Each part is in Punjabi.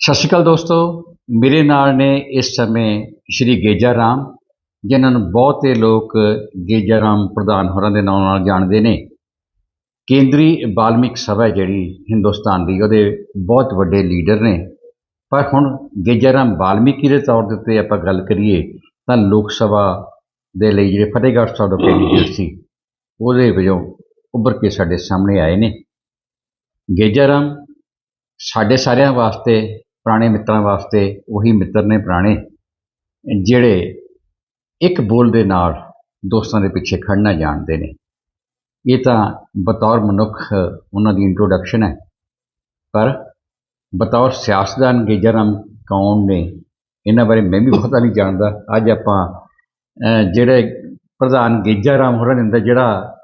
ਸਤਿ ਸ਼੍ਰੀ ਅਕਾਲ ਦੋਸਤੋ। ਮੇਰੇ ਨਾਲ ਨੇ ਇਸ ਸਮੇਂ ਸ਼੍ਰੀ ਗੇਜਾ ਰਾਮ, ਜਿਨ੍ਹਾਂ ਨੂੰ ਬਹੁਤੇ ਲੋਕ ਗੇਜਾ ਰਾਮ ਪ੍ਰਧਾਨ ਹੋਰਾਂ ਦੇ ਨਾਮ ਨਾਲ ਜਾਣਦੇ ਨੇ। ਕੇਂਦਰੀ ਬਾਲਮਿਕ ਸਭਾ ਜਿਹੜੀ ਹਿੰਦੁਸਤਾਨ ਦੀ, ਉਹਦੇ ਬਹੁਤ ਵੱਡੇ ਲੀਡਰ ਨੇ। ਪਰ ਹੁਣ ਗੇਜਾ ਰਾਮ ਬਾਲਮੀਕੀ ਦੇ ਤੌਰ ਦੇ ਉੱਤੇ ਆਪਾਂ ਗੱਲ ਕਰੀਏ, ਤਾਂ ਲੋਕ ਸਭਾ ਦੇ ਲਈ ਜਿਹੜੇ ਫਤਿਹਗੜ੍ਹ ਸਾਹਿਬ ਦਾ ਕੈਂਡੀਡੇਟ ਸੀ, ਉਹਦੇ ਵਜੋਂ ਉੱਭਰ ਕੇ ਸਾਡੇ ਸਾਹਮਣੇ ਆਏ ਨੇ। ਗੇਜਾ ਰਾਮ ਸਾਡੇ ਸਾਰਿਆਂ ਵਾਸਤੇ ਪੁਰਾਣੇ ਮਿੱਤਰਾਂ ਵਾਸਤੇ ਉਹੀ ਮਿੱਤਰ ਨੇ ਪੁਰਾਣੇ, ਜਿਹੜੇ ਇੱਕ ਬੋਲ ਦੇ ਨਾਲ ਦੋਸਤਾਂ ਦੇ ਪਿੱਛੇ ਖੜਨਾ ਜਾਣਦੇ ਨੇ ਇਹ ਤਾਂ ਬਤੌਰ ਮਨੁੱਖ ਉਹਨਾਂ ਦੀ ਇੰਟਰੋਡਕਸ਼ਨ ਹੈ। ਪਰ ਬਤੌਰ ਸਿਆਸਤਦਾਨ ਗੇਜਰਾਮ ਕੌਣ ਨੇ ਇਹਨਾਂ ਬਾਰੇ ਮੈਂ ਵੀ ਬਹੁਤਾ ਨਹੀਂ ਜਾਣਦਾ। ਅੱਜ ਆਪਾਂ ਜਿਹੜੇ ਪ੍ਰਧਾਨ ਗੇਜਾ ਰਾਮ ਹੋਰਾਂ ਨੇ ਅੰਦਰ ਜਿਹੜਾ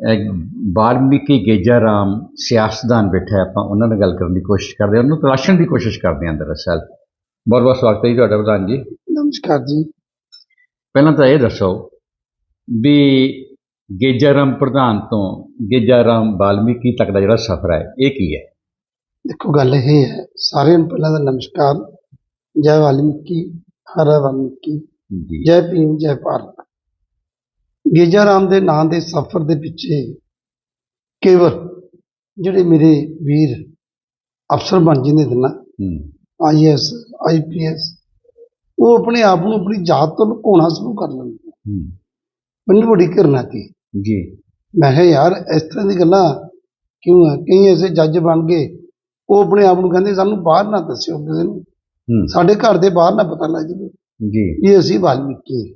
ਅਹ, ਵਾਲਮੀਕੀ ਗੇਜਾਰਾਮ ਸਿਆਸਤਦਾਨ ਬੈਠਾ ਆਪਾਂ ਉਹਨਾਂ ਨਾਲ ਗੱਲ ਕਰਨ ਦੀ ਕੋਸ਼ਿਸ਼ ਕਰਦੇ ਹਾਂ ਉਹਨੂੰ ਤਲਾਸ਼ਣ ਦੀ ਕੋਸ਼ਿਸ਼ ਕਰਦੇ ਹਾਂ ਦਰਅਸਲ। ਬਹੁਤ ਬਹੁਤ ਸਵਾਗਤ ਹੈ ਜੀ ਤੁਹਾਡਾ ਪ੍ਰਧਾਨ ਜੀ। ਨਮਸਕਾਰ ਜੀ। ਪਹਿਲਾਂ ਤਾਂ ਇਹ ਦੱਸੋ ਵੀ ਗੇਜਾਰਾਮ ਪ੍ਰਧਾਨ ਤੋਂ ਗੇਜਾਰਾਮ ਵਾਲਮੀਕੀ ਤੱਕ ਦਾ ਜਿਹੜਾ ਸਫ਼ਰ ਹੈ ਇਹ ਕੀ ਹੈ? ਦੇਖੋ ਗੱਲ ਇਹ ਹੈ ਸਾਰਿਆਂ ਨੂੰ ਪਹਿਲਾਂ ਤਾਂ ਨਮਸਕਾਰ। ਜੈ ਵਾਲਮੀਕੀ ਹਰ ਵਾਲਮੀਕੀ ਜੀ। ਜੈ ਭੀਮ ਜੈ ਭਾਰਤ। ਗੇਜਾ ਰਾਮ ਦੇ ਨਾਂ ਦੇ ਸਫ਼ਰ ਦੇ ਪਿੱਛੇ ਕੇਵਲ ਜਿਹੜੇ ਮੇਰੇ ਵੀਰ ਅਫਸਰ ਬਣ ਜਾਂਦੇ ਨੇ ਨਾ ਆਈਐਸ ਆਈਪੀਐਸ ਉਹ ਆਪਣੇ ਆਪ ਨੂੰ ਆਪਣੀ ਜਾਤ ਤੋਂ ਲੁਕਾਉਣਾ ਸ਼ੁਰੂ ਕਰ ਲੈਂਦੇ ਹੂੰ। ਮੈਨੂੰ ਬੜੀ ਘਿਰਨਾ ਤੀ। ਜੀ। ਮੈਂ ਕਿਹਾ ਯਾਰ ਇਸ ਤਰ੍ਹਾਂ ਦੀ ਗੱਲਾਂ ਕਿਉਂ ਹੈ ਕਈ ਐਸੇ ਜੱਜ ਬਣ ਗਏ ਉਹ ਆਪਣੇ ਆਪ ਨੂੰ ਕਹਿੰਦੇ ਸਾਨੂੰ ਬਾਹਰ ਨਾ ਦੱਸਿਓ ਕਿਸੇ ਨੂੰ। ਸਾਡੇ ਘਰ ਦੇ ਬਾਹਰ ਨਾ ਪਤਾ ਲੱਗ ਜਾਵੇ ਜੀ। ਵੀ ਅਸੀਂ ਵਾਲਮੀਕੀ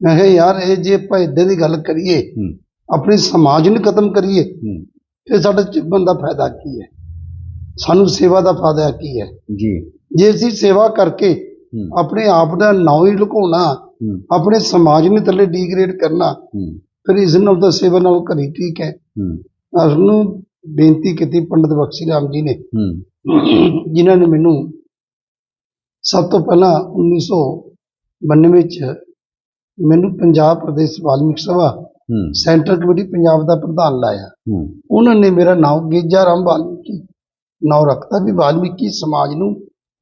ਮੈਂ ਕਿਹਾ ਯਾਰ ਇਹ ਜੇ ਆਪਾਂ ਇਦਾਂ ਦੀ ਗੱਲ ਕਰੀਏ ਆਪਣੇ ਸਮਾਜ ਨੂੰ ਖਤਮ ਕਰੀਏ ਫਿਰ ਸਾਡਾ ਚਿੱਬਨ ਦਾ ਫਾਇਦਾ ਕੀ ਹੈ? ਸਾਨੂੰ ਸੇਵਾ ਦਾ ਫਾਇਦਾ ਕੀ ਹੈ? ਜੀ। ਜੇ ਅਸੀਂ ਸੇਵਾ ਕਰਕੇ ਆਪਣੇ ਆਪ ਦਾ ਨਾਂ ਹੀ ਲੁਕਾਉਣਾ ਆਪਣੇ ਸਮਾਜ ਨੂੰ ਥੱਲੇ ਡੀਗ੍ਰੇਡ ਕਰਨਾ ਫਿਰ ਇਸ ਨਾਲ ਤਾਂ ਸੇਵਾ ਨਾਲ ਘਰੀ ਠੀਕ ਹੈ। ਉਸ ਨੂੰ ਬੇਨਤੀ ਕੀਤੀ ਪੰਡਤ ਬਖਸ਼ੀ ਰਾਮ ਜੀ ਨੇ ਜਿਨ੍ਹਾਂ ਨੇ ਮੈਨੂੰ ਸਭ ਤੋਂ ਪਹਿਲਾਂ 1992 ਚ ਮੈਨੂੰ ਪੰਜਾਬ ਪ੍ਰਦੇਸ਼ ਵਾਲਮੀਕ ਸਭਾ ਸੈਂਟਰ ਕਮੇਟੀ ਪੰਜਾਬ ਦਾ ਪ੍ਰਧਾਨ ਲਾਇਆ। ਉਹਨਾਂ ਨੇ ਮੇਰਾ ਨਾਮ ਗੇਜਾ ਰਾਮ ਵਾਲਮੀਕੀ ਨਾਮ ਰੱਖਤਾ ਵੀ ਵਾਲਮੀਕੀ ਸਮਾਜ ਨੂੰ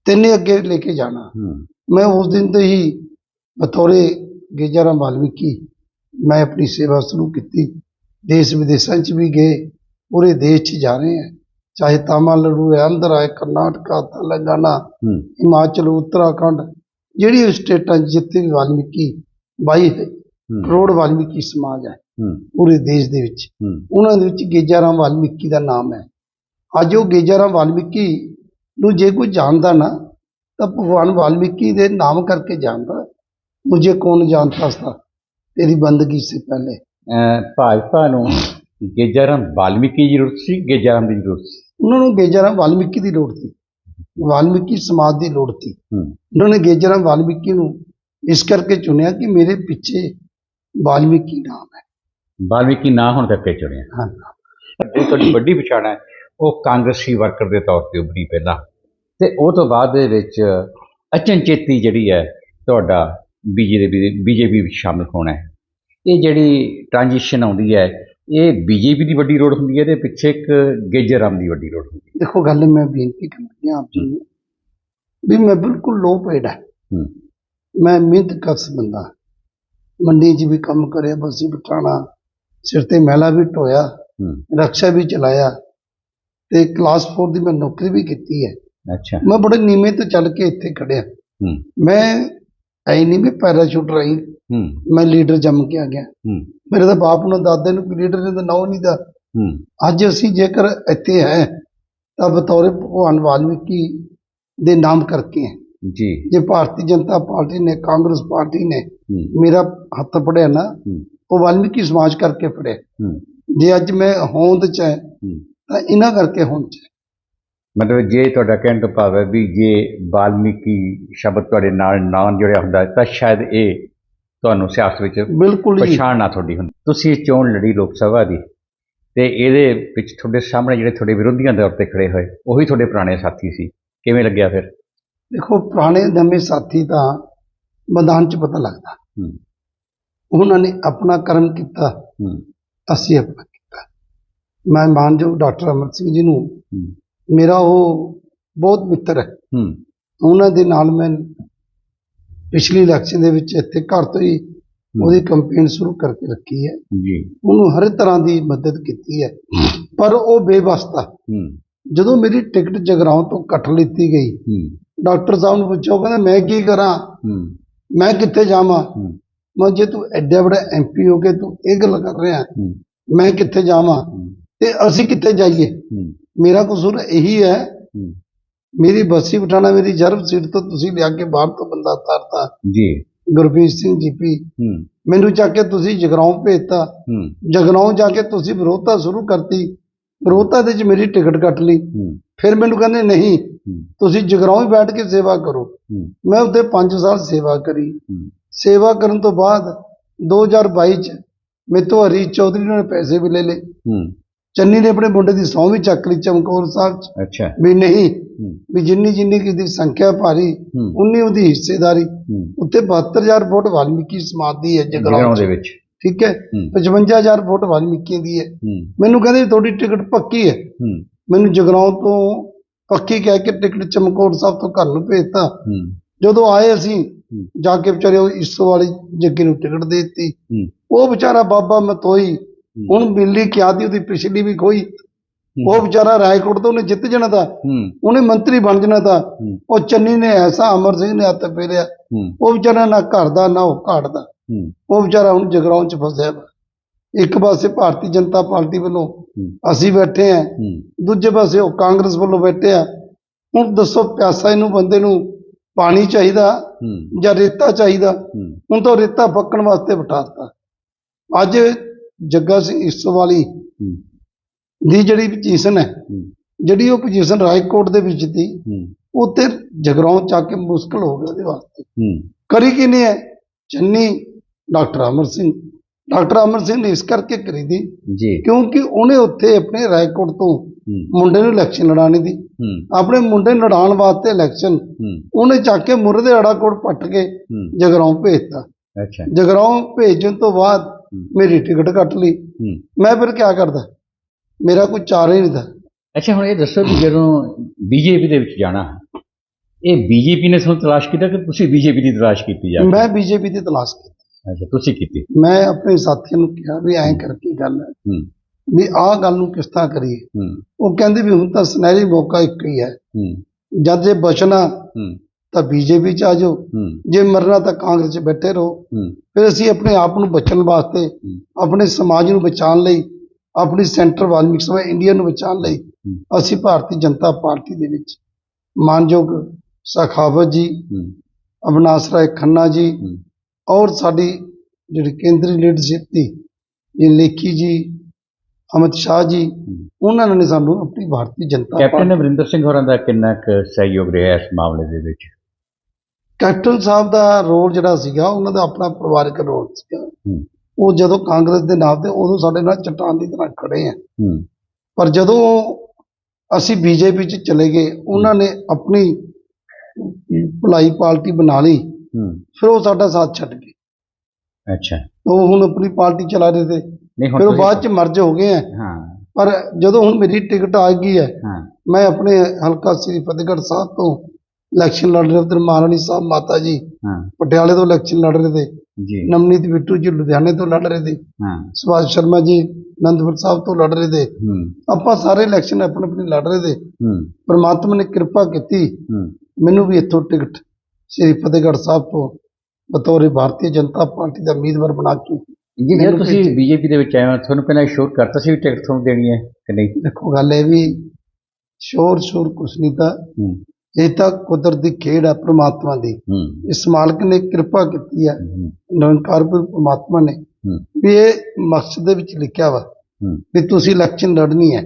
ਤਿੰਨੇ ਅੱਗੇ ਲੈ ਕੇ ਜਾਣਾ। ਮੈਂ ਉਸ ਦਿਨ ਤੋਂ ਹੀ ਬਤੌਰੇ ਗੇਜਾ ਰਾਮ ਵਾਲਮੀਕੀ ਮੈਂ ਆਪਣੀ ਸੇਵਾ ਸ਼ੁਰੂ ਕੀਤੀ। ਦੇਸ਼ ਵਿਦੇਸ਼ਾਂ 'ਚ ਵੀ ਗਏ ਪੂਰੇ ਦੇਸ਼ 'ਚ ਜਾ ਰਹੇ ਹਾਂ। ਚਾਹੇ ਤਾਮਿਲਨਾਡੂ ਹੈ ਆਂਧਰਾ ਹੈ ਕਰਨਾਟਕਾ ਤੇਲੰਗਾਨਾ ਹਿਮਾਚਲ ਉੱਤਰਾਖੰਡ ਜਿਹੜੀ ਸਟੇਟਾਂ ਜਿੱਥੇ ਵੀ ਵਾਲਮੀਕੀ ਬਾਈ ਹੂੰ। ਕਰੋੜ ਵਾਲਮੀਕੀ ਸਮਾਜ ਹੈ। ਪੂਰੇ ਦੇਸ਼ ਦੇ ਵਿੱਚ। ਉਹਨਾਂ ਦੇ ਵਿੱਚ ਗੇਜਾਰਾਮ ਵਾਲਮੀਕੀ ਦਾ ਨਾਮ ਹੈ। ਅੱਜ ਉਹ ਗੇਜਾਰਾਮ ਵਾਲਮੀਕੀ ਨੂੰ ਜੇ ਕੋਈ ਜਾਣਦਾ ਨਾ ਤਾਂ ਭਗਵਾਨ ਵਾਲਮੀਕੀ ਦੇ ਨਾਮ ਕਰਕੇ ਜਾਣਦਾ। ਮੁਝੇ ਕੌਣ ਜਾਣਤਾ ਸਾ ਤੇਰੀ ਬੰਦਗੀ ਸੇ ਪਹਿਲੇ। ਭਾਜਪਾ ਨੂੰ ਗੇਜਾਰਾਮ ਵਾਲਮੀਕੀ ਦੀ ਜ਼ਰੂਰਤ ਸੀ ਗੇਜਾਰਾਮ ਦੀ ਜ਼ਰੂਰਤ ਸੀ। ਉਹਨਾਂ ਨੂੰ ਗੇਜਾਰਾਮ ਵਾਲਮੀਕੀ ਦੀ ਲੋੜ ਸੀ। ਵਾਲਮੀਕੀ ਸਮਾਜ ਦੀ ਲੋੜ ਸੀ। ਉਹਨਾਂ ਨੇ ਗੇਜਰਾਮ ਵਾਲਮੀਕੀ ਨੂੰ ਇਸ ਕਰਕੇ ਚੁਣਿਆ ਕਿ ਮੇਰੇ ਪਿੱਛੇ ਵਾਲਮੀਕੀ ਨਾਮ ਹੈ। ਵਾਲਮੀਕੀ ਨਾ ਹੋਣ ਕਰਕੇ ਚੁਣਿਆ। ਹਾਂ। ਜਿਹੜੀ ਤੁਹਾਡੀ ਵੱਡੀ ਪਛਾਣ ਹੈ। ਉਹ ਕਾਂਗਰਸੀ ਵਰਕਰ ਦੇ ਤੌਰ ਤੇ ਉੱਭਰੀ ਪਹਿਲਾਂ। ਤੇ ਉਹ ਤੋਂ ਬਾਅਦ ਦੇ ਵਿੱਚ ਅਚਨਚੇਤੀ ਜਿਹੜੀ ਹੈ ਤੁਹਾਡਾ ਬੀਜੇਪੀ ਬੀਜੇਪੀ ਵਿੱਚ ਸ਼ਾਮਲ ਹੋਣਾ ਹੈ। ਇਹ ਜਿਹੜੀ ਟ੍ਰਾਂਜੀਸ਼ਨ ਆਉਂਦੀ ਹੈ ਇਹ ਬੀਜੇਪੀ ਦੀ ਵੱਡੀ ਲੋੜ ਹੁੰਦੀ ਹੈ ਤੇ ਪਿੱਛੇ ਇੱਕ ਗੇਜਰਾਮ ਦੀ ਵੱਡੀ ਲੋੜ ਹੁੰਦੀ ਦੇਖੋ ਗੱਲ ਮੈਂ ਬੇਨਤੀ ਕਰਨੀ ਆ ਆਪ ਜੀ ਨੂੰ ਵੀ ਮੈਂ ਬਿਲਕੁਲ ਲੋ ਪੇਡ ਹੈ ਹੈ। ਹੂੰ। ਮੈਂ ਮਿਹਨਤ ਕਸ ਬੰਦਾ। ਮੰਡੀ 'ਚ ਵੀ ਕੰਮ ਕਰਿਆ ਬਸੀ ਬਿਠਾਣਾ ਸਿਰ ਤੇ ਮਹਿਲਾ ਵੀ ਢੋਇਆ ਰਕਸ਼ਾ ਵੀ ਚਲਾਇਆ ਤੇ ਕਲਾਸ 4 ਦੀ ਮੈਂ ਨੌਕਰੀ ਵੀ ਕੀਤੀ ਹੈ। ਅੱਛਾ। ਮੈਂ ਬੜੇ ਨੀਵੇਂ ਤੋਂ ਚੱਲ ਕੇ ਇੱਥੇ ਖੜਿਆ। ਮੈਂ ਐ ਨਹੀਂ ਵੀ ਪੈਰਾਸ਼ੂਟ ਰਾਹੀਂ ਮੈਂ ਲੀਡਰ ਜੰਮ ਕੇ ਆ ਗਿਆ। ਮੇਰੇ ਤਾਂ ਬਾਪ ਨੂੰ ਦਾਦੇ ਨੂੰ ਲੀਡਰ ਨੇ ਤਾਂ ਨਾਂ ਨਹੀਂ ਦਾ ਅੱਜ ਅਸੀਂ ਜੇਕਰ ਇੱਥੇ ਹੈ ਤਾਂ ਬਤੌਰ ਭਗਵਾਨ ਵਾਲਮੀਕੀ ਦੇ ਨਾਮ ਕਰਕੇ ਹੈ। ਜੀ। ਜੇ ਭਾਰਤੀ ਜਨਤਾ ਪਾਰਟੀ ਨੇ ਕਾਂਗਰਸ ਪਾਰਟੀ ਨੇ ਮੇਰਾ ਹੱਥ ਫੜਿਆ ਨਾ ਉਹ ਵਾਲਮੀਕੀ ਸਮਾਜ ਕਰਕੇ ਫੜਿਆ। ਜੇ ਅੱਜ ਮੈਂ ਹੋਂਦ ਚ ਹੈ ਤਾਂ ਇਹਨਾਂ ਕਰਕੇ ਹੋਂਦ ਚ। ਮਤਲਬ ਜੇ ਤੁਹਾਡਾ ਕਹਿਣ ਤੋਂ ਭਾਵ ਹੈ ਵੀ ਜੇ ਵਾਲਮੀਕੀ ਸ਼ਬਦ ਤੁਹਾਡੇ ਨਾਲ ਨਾ ਜੁੜਿਆ ਹੁੰਦਾ ਤਾਂ ਸ਼ਾਇਦ ਇਹ ਤੁਹਾਨੂੰ ਸਿਆਸਤ ਵਿੱਚ ਬਿਲਕੁਲ ਹੀ ਪਛਾਣ ਨਾ ਤੁਹਾਡੀ ਹੁੰਦੀ। ਤੁਸੀਂ ਚੋਣ ਲੜੀ ਲੋਕ ਸਭਾ ਦੀ ਤੇ ਇਹਦੇ ਵਿੱਚ ਤੁਹਾਡੇ ਸਾਹਮਣੇ ਜਿਹੜੇ ਤੁਹਾਡੇ ਵਿਰੋਧੀਆਂ ਦੇ ਉੱਤੇ ਖੜੇ ਹੋਏ ਉਹੀ ਤੁਹਾਡੇ ਪੁਰਾਣੇ ਸਾਥੀ ਸੀ। ਕਿਵੇਂ ਲੱਗਿਆ ਫਿਰ? ਦੇਖੋ ਪੁਰਾਣੇ ਨਵੇਂ ਸਾਥੀ ਤਾਂ ਮੈਦਾਨ ਚ ਪਤਾ ਲੱਗਦਾ। ਉਹਨਾਂ ਨੇ ਆਪਣਾ ਕਰਮ ਕੀਤਾ ਅਸੀਂ ਆਪਣਾ ਕੀਤਾ। ਮੈਂ ਮਾਨਯੋਗ ਡਾਕਟਰ ਅਮਰ ਸਿੰਘ ਜੀ ਨੂੰ ਮੇਰਾ ਉਹ ਬਹੁਤ ਮਿੱਤਰ ਹੈ। ਉਹਨਾਂ ਦੇ ਨਾਲ ਮੈਂ ਪਿਛਲੀ ਇਲੈਕਸ਼ਨ ਦੇ ਵਿੱਚ ਇੱਥੇ ਘਰ ਤੋਂ ਹੀ ਉਹਦੀ ਕੰਪੇਨ ਸ਼ੁਰੂ ਕਰਕੇ ਰੱਖੀ ਹੈ। ਜੀ। ਉਹਨੂੰ ਹਰ ਤਰ੍ਹਾਂ ਦੀ ਮਦਦ ਕੀਤੀ ਹੈ। ਪਰ ਉਹ ਬੇਵਸਤਾ। ਜਦੋਂ ਮੇਰੀ ਟਿਕਟ ਜਗਰਾਉਂ ਤੋਂ ਕੱਟ ਲਿੱਤੀ ਗਈ ਡਾਕਟਰ ਸਾਹਿਬ ਨੂੰ ਉਹ ਕਹਿੰਦਾ ਮੈਂ ਕੀ ਕਰਾਂ? ਮੈਂ ਕਿੱਥੇ ਜਾਵਾਂ? ਮੈਂ ਜੇ ਤੂੰ ਐਡਾ ਵੱਡਾ ਐਮਪੀ ਹੋ ਕੇ ਤੂੰ ਇਹ ਗੱਲ ਕਰ ਰਿਹਾ ਮੈਂ ਕਿੱਥੇ ਜਾਵਾਂ? ਤੇ ਅਸੀਂ ਕਿੱਥੇ ਜਾਈਏ? ਮੇਰਾ ਕਸੂਰ ਇਹੀ ਹੈ। ਮੇਰੀ ਬੱਸੀ ਬਿਠਾਣਾ ਮੇਰੀ ਜਰਬ ਸੀਟ ਤੋਂ ਤੁਸੀਂ ਲਿਆ ਕੇ ਬਾਹਰ ਤੋਂ ਬੰਦਾ ਉਤਾਰਤਾ। ਜੀ। ਗੁਰਪ੍ਰੀਤ ਸਿੰਘ ਜੀਪੀ ਹੂੰ। ਮੈਨੂੰ ਚੱਕ ਕੇ ਤੁਸੀਂ ਜਗਰਾਉਂ ਭੇਜਤਾ। ਜਗਰਾਉਂ ਜਾ ਕੇ ਤੁਸੀਂ ਵਿਰੋਧਤਾ ਸ਼ੁਰੂ ਕਰਤੀ। ਵਿਰੋਧਤਾ ਦੇ ਵਿੱਚ ਮੇਰੀ ਟਿਕਟ ਕੱਟ ਲਈ। ਫਿਰ ਮੈਨੂੰ ਕਹਿੰਦੇ ਨਹੀਂ ਤੁਸੀਂ ਜਗਰਾਉਂ ਹੀ ਬੈਠ ਕੇ ਸੇਵਾ ਕਰੋ। ਮੈਂ ਉੱਥੇ 5 ਸਾਲ ਸੇਵਾ ਕਰੀ। ਸੇਵਾ ਕਰਨ ਤੋਂ ਬਾਅਦ 2022 ਚ ਮੇਤੋਂ ਹਰੀ ਚੌਧਰੀ ਨੇ ਪੈਸੇ ਵੀ ਲੈ ਲਏ। ਚੰਨੀ ਨੇ ਆਪਣੇ ਮੁੰਡੇ ਦੀ ਸਹੁੰ ਵੀ ਚੱਕ ਲਈ ਚਮਕੌਰ ਸਾਹਿਬ ਚ। ਅੱਛਾ। ਵੀ ਨਹੀਂ ਵੀ ਜਿੰਨੀ ਜਿੰਨੀ ਕੀ ਦੀ ਸੰਖਿਆ ਭਾਰੀ ਉਨੀ ਉਹਦੀ ਹਿੱਸੇਦਾਰੀ। ਉੱਤੇ 72000 ਵੋਟ ਵਾਲਮੀਕੀ ਸਮਾਜ ਦੀ ਹੈ ਜਗਰਾਉਂ ਦੇ ਵਿੱਚ। ਠੀਕ ਹੈ? ਹੂੰ। 55000 ਵੋਟ ਵਾਲਮੀਕੀ ਦੀ ਹੈ। ਮੈਨੂੰ ਕਹਿੰਦੇ ਤੁਹਾਡੀ ਟਿਕਟ ਪੱਕੀ ਹੂੰ। ਮੈਨੂੰ ਜਗਰਾਉਂ ਤੋਂ ਪੱਕੀ ਕਹਿ ਕੇ ਟਿਕਟ ਚਮਕੌਰ ਸਾਹਿਬ ਤੋਂ ਘਰ ਨੂੰ ਭੇਜਤਾ। ਜਦੋਂ ਆਏ ਅਸੀਂ ਜਾ ਕੇ ਵਿਚਾਰੇ ਉਹ ਇਸੋ ਵਾਲੀ ਜੱਗੇ ਨੂੰ ਟਿਕਟ ਦੇ ਦਿੱਤੀ। ਉਹ ਵਿਚਾਰਾ ਬਾਬਾ ਮਤੋਈ ਹੁਣ ਬਿੱਲੀ ਕਿਹਾ ਦੀ ਉਹਦੀ ਪਿਛਲੀ ਵੀ ਖੋਈ। ਉਹ ਵਿਚਾਰਾ ਰਾਏਕੋਟ ਤੋਂ ਉਹਨੇ ਜਿੱਤ ਜਾਣਾ ਤਾਂ। ਉਹਨੇ ਮੰਤਰੀ ਬਣ ਜਾਣਾ ਤਾਂ। ਉਹ ਚੰਨੀ ਨੇ ਐਸਾ ਅਮਰ ਸਿੰਘ ਨੇ ਹੱਥ ਫੇਰਿਆ। ਉਹ ਵਿਚਾਰਾ ਨਾ ਘਰ ਦਾ ਨਾ ਉਹ ਘਾਟ ਦਾ। ਉਹ ਵਿਚਾਰਾ ਹੁਣ ਜਗਰਾਉਂ ਚ ਫਸਿਆ ਇੱਕ ਪਾਸੇ ਭਾਰਤੀ ਜਨਤਾ ਪਾਰਟੀ ਵੱਲੋਂ ਅਸੀਂ ਬੈਠੇ ਆਂ। ਦੂਜੇ ਪਾਸੇ ਉਹ ਕਾਂਗਰਸ ਵੱਲੋਂ ਬੈਠੇ ਆ। ਹੁਣ ਦੱਸੋ ਪਿਆਸਾ ਇਹਨੂੰ ਬੰਦੇ ਨੂੰ ਪਾਣੀ ਚਾਹੀਦਾ ਜਾਂ ਰੇਤਾ ਚਾਹੀਦਾ? ਹੁਣ ਤਾਂ ਰੇਤਾ ਫੱਕਣ ਵਾਸਤੇ ਬਿਠਾਤਾ ਅੱਜ ਜੱਗਾ ਸਿੰਘ ਇਸੋ ਵਾਲੀ ਹੂੰ। ਦੀ ਜਿਹੜੀ ਪੋਜੀਸ਼ਨ ਹੈ ਜਿਹੜੀ ਉਹ ਪੋਜੀਸ਼ਨ ਰਾਏਕੋਟ ਦੇ ਵਿੱਚ ਸੀ ਉੱਥੇ ਜਗਰਾਉਂ ਚੱਕ ਕੇ ਮੁਸ਼ਕਲ ਹੋ ਗਿਆ ਉਹਦੇ ਵਾਸਤੇ। ਕਰੀ ਕਿਨੇ ਹੈ? ਚੰਨੀ ਡਾਕਟਰ ਅਮਰ ਸਿੰਘ। ਡਾਕਟਰ ਅਮਰ ਸਿੰਘ ਨੇ ਇਸ ਕਰਕੇ ਕਰੀ ਦੀ ਜੀ। ਕਿਉਂਕਿ ਉਹਨੇ ਉੱਥੇ ਆਪਣੇ ਰਾਏਕੋਟ ਤੋਂ ਮੁੰਡੇ ਨੂੰ ਇਲੈਕਸ਼ਨ ਲੜਾਣੀ ਦੀ। ਆਪਣੇ ਮੁੰਡੇ ਨੂੰ ਲੜਾਉਣ ਵਾਸਤੇ ਇਲੈਕਸ਼ਨ ਉਹਨੇ ਚੱਕ ਕੇ ਮੁਰਦੇ ਦੇ ਅੜਾਕੋਟ ਪੱਟ ਕੇ ਜਗਰਾਉਂ ਭੇਜਤਾ। ਅੱਛਾ। ਜਗਰਾਉਂ ਭੇਜਣ ਤੋਂ ਬਾਅਦ। ਮੇਰੀ ਟਿਕਟ ਕੱਟ ਲਈ। ਮੈਂ ਫਿਰ ਕੀ ਕਰਦਾ? ਮੇਰਾ ਕੋਈ ਚਾਰਾ ਹੀ ਨਹੀਂ था ਅੱਛਾ ਹੁਣ ਇਹ ਦੱਸੋ ਵੀ ਜਦੋਂ ਬੀਜੇਪੀ ਦੇ ਵਿੱਚ ਜਾਣਾ ਇਹ ਬੀਜੇਪੀ ਨੇ ਤੁਹਾਨੂੰ ਤਲਾਸ਼ ਕੀਤਾ ਕਿ ਤੁਸੀਂ ਬੀਜੇਪੀ ਦੀ ਤਲਾਸ਼ ਕੀਤੀ ਜਾ ਮੈਂ ਬੀਜੇਪੀ ਦੀ ਤਲਾਸ਼ ਕੀਤੀ। ਅੱਛਾ ਤੁਸੀਂ ਕੀਤੀ? ਮੈਂ ਆਪਣੇ ਸਾਥੀਆਂ ਨੂੰ ਕਿਹਾ ਵੀ ਐਂ ਕਰਕੇ ਗੱਲ ਹੈ ਵੀ ਆਹ ਗੱਲ ਨੂੰ ਕਿਸ ਤਰ੍ਹਾਂ ਕਰੀਏ? ਉਹ ਕਹਿੰਦੇ ਵੀ ਹੁਣ ਤਾਂ ਸੁਨਹਿਰੀ ਮੌਕਾ ਇੱਕ ਹੀ ਹੈ। ਹੂੰ। ਜਦ ਜੇ ਬਚਣਾ ਹੂੰ। ਤਾਂ ਬੀਜੇਪੀ ਚ ਆ ਜਾਓ। ਜੇ ਮਰਨਾ ਤਾਂ ਕਾਂਗਰਸ ਚ ਬੈਠੇ ਰਹੋ। ਹੂੰ। ਫਿਰ ਅਸੀਂ ਆਪਣੇ ਆਪ ਨੂੰ ਬਚਣ ਵਾਸਤੇ ਆਪਣੇ ਸਮਾਜ ਨੂੰ ਬਚਾਉਣ ਲਈ ਆਪਣੀ ਸੈਂਟਰ ਵਾਲਮੀਕ ਸਭਾ ਇੰਡੀਆ ਨੂੰ ਬਚਾਉਣ ਲਈ। ਅਸੀਂ ਭਾਰਤੀ ਜਨਤਾ ਪਾਰਟੀ ਦੇ ਵਿੱਚ ਮਾਨਯੋਗ ਸਖਾਵਤ ਜੀ ਅਵਨਾਸ਼ ਰਾਏ ਖੰਨਾ ਜੀ ਔਰ ਸਾਡੀ ਜਿਹੜੀ ਕੇਂਦਰੀ ਲੀਡਰਸ਼ਿਪ ਦੀ ਇਹ ਲੇਖੀ ਜੀ ਅਮਿਤ ਸ਼ਾਹ ਜੀ ਉਹਨਾਂ ਨੇ ਸਾਨੂੰ ਆਪਣੀ ਭਾਰਤੀ ਜਨਤਾ ਕੈਪਟਨ ਅਮਰਿੰਦਰ ਸਿੰਘ ਹੋਰਾਂ ਦਾ ਕਿੰਨਾ ਕੁ ਸਹਿਯੋਗ ਰਿਹਾ ਇਸ ਮਾਮਲੇ ਦੇ ਵਿੱਚ? ਕੈਪਟਨ ਸਾਹਿਬ ਦਾ ਰੋਲ ਜਿਹੜਾ ਸੀਗਾ ਉਹਨਾਂ ਦਾ ਆਪਣਾ ਪਰਿਵਾਰਕ ਰੋਲ ਸੀਗਾ। ਉਹ ਜਦੋਂ ਕਾਂਗਰਸ ਦੇ ਨਾਲ ਤੇ ਉਦੋਂ ਸਾਡੇ ਨਾਲ ਚਟਾਨ ਦੀ ਤਰ੍ਹਾਂ ਖੜੇ ਆ। ਪਰ ਜਦੋਂ ਅਸੀਂ ਬੀਜੇਪੀ ਚ ਚਲੇ ਗਏ ਉਹਨਾਂ ਨੇ ਆਪਣੀ ਭਲਾਈ ਪਾਰਟੀ ਬਣਾ ਲਈ। ਹੂੰ। ਫਿਰ ਉਹ ਸਾਡਾ ਸਾਥ ਛੱਡ ਗਏ। ਅੱਛਾ। ਉਹ ਹੁਣ ਆਪਣੀ ਪਾਰਟੀ ਚਲਾ ਰਹੇ ਤੇ ਨਹੀਂ ਹੁਣ ਫਿਰ ਉਹ ਤੁਸੀਂ- ਬਾਅਦ ਚ ਮਰਜ ਹੋ ਗਏ ਆ ਹਾਂ। ਪਰ ਜਦੋਂ ਹੁਣ ਮੇਰੀ ਟਿਕਟ ਆ ਗਈ ਹੈ ਹਾਂ। ਮੈਂ ਆਪਣੇ ਹਲਕਾ ਸ੍ਰੀ ਫਤਿਹਗੜ੍ਹ ਸਾਹਿਬ ਤੋਂ ਇਲੈਕਸ਼ਨ ਲੜ ਰਹੇ ਉਧਰ ਮਹਾਰਾਣੀ ਸਾਹਿਬ ਮਾਤਾ ਜੀ ਹਾਂ। ਪਟਿਆਲੇ ਤੋਂ ਇਲੈਕਸ਼ਨ ਲੜ ਰਹੇ ਤੇ ਜੀ। ਨਵਨੀਤ ਬਿੱਟੂ ਜੀ ਲੁਧਿਆਣੇ ਤੋਂ ਲੜ ਰਹੇ ਤੇ ਹਾਂ। ਸੁਭਾਸ਼ ਸ਼ਰਮਾ ਜੀ ਅਨੰਦਪੁਰ ਸਾਹਿਬ ਤੋਂ ਲੜ ਰਹੇ ਤੇ ਹੂੰ। ਆਪਾਂ ਸਾਰੇ ਇਲੈਕਸ਼ਨ ਆਪਣੀ ਆਪਣੀ ਲੜ ਰਹੇ ਤੇ ਹੂੰ। ਪਰਮਾਤਮਾ ਨੇ ਕਿਰਪਾ ਕੀਤੀ ਹੂੰ। ਮੈਨੂੰ ਵੀ ਇੱਥੋਂ ਟਿਕਟ ਸ੍ਰੀ ਫਤਿਹਗੜ੍ਹ ਸਾਹਿਬ ਤੋਂ ਬਤੌਰ ਭਾਰਤੀ ਜਨਤਾ ਪਾਰਟੀ ਦਾ ਉਮੀਦਵਾਰ ਬਣਾ ਕੇ ਜੀ ਜੇ ਮੈਨੂੰ ਤੁਸੀਂ। ਬੀਜੇਪੀ ਦੇ ਵਿੱਚ ਆਏ ਹੋ ਤੁਹਾਨੂੰ ਪਹਿਲਾਂ ਸ਼ੋਰ ਕਰਤਾ ਸੀ ਵੀ ਟਿਕਟ ਤੁਹਾਨੂੰ ਦੇਣੀ ਹੈ ਕਿ ਨਹੀਂ? ਦੇਖੋ ਗੱਲ ਇਹ ਵੀ ਸ਼ੋਰ ਸ਼ੋਰ ਕੁਛ ਨਹੀਂ ਤਾਂ ਹੂੰ। ਇਹ ਤਾਂ ਕੁਦਰਤ ਦੀ ਖੇਡ ਹੈ ਪ੍ਰਮਾਤਮਾ ਦੀ। ਹੂੰ। ਇਸ ਮਾਲਕ ਨੇ ਕਿਰਪਾ ਕੀਤੀ ਹੈ ਹੂੰ। ਨਿਰੰਕਾਰ ਪ੍ਰਮਾਤਮਾ ਨੇ ਹੂੰ। ਵੀ ਇਹ ਮਕਸਦ ਦੇ ਵਿੱਚ ਲਿਖਿਆ ਵਾ ਹੂੰ। ਵੀ ਤੁਸੀਂ ਇਲੈਕਸ਼ਨ ਲੜਨੀ ਹੈ।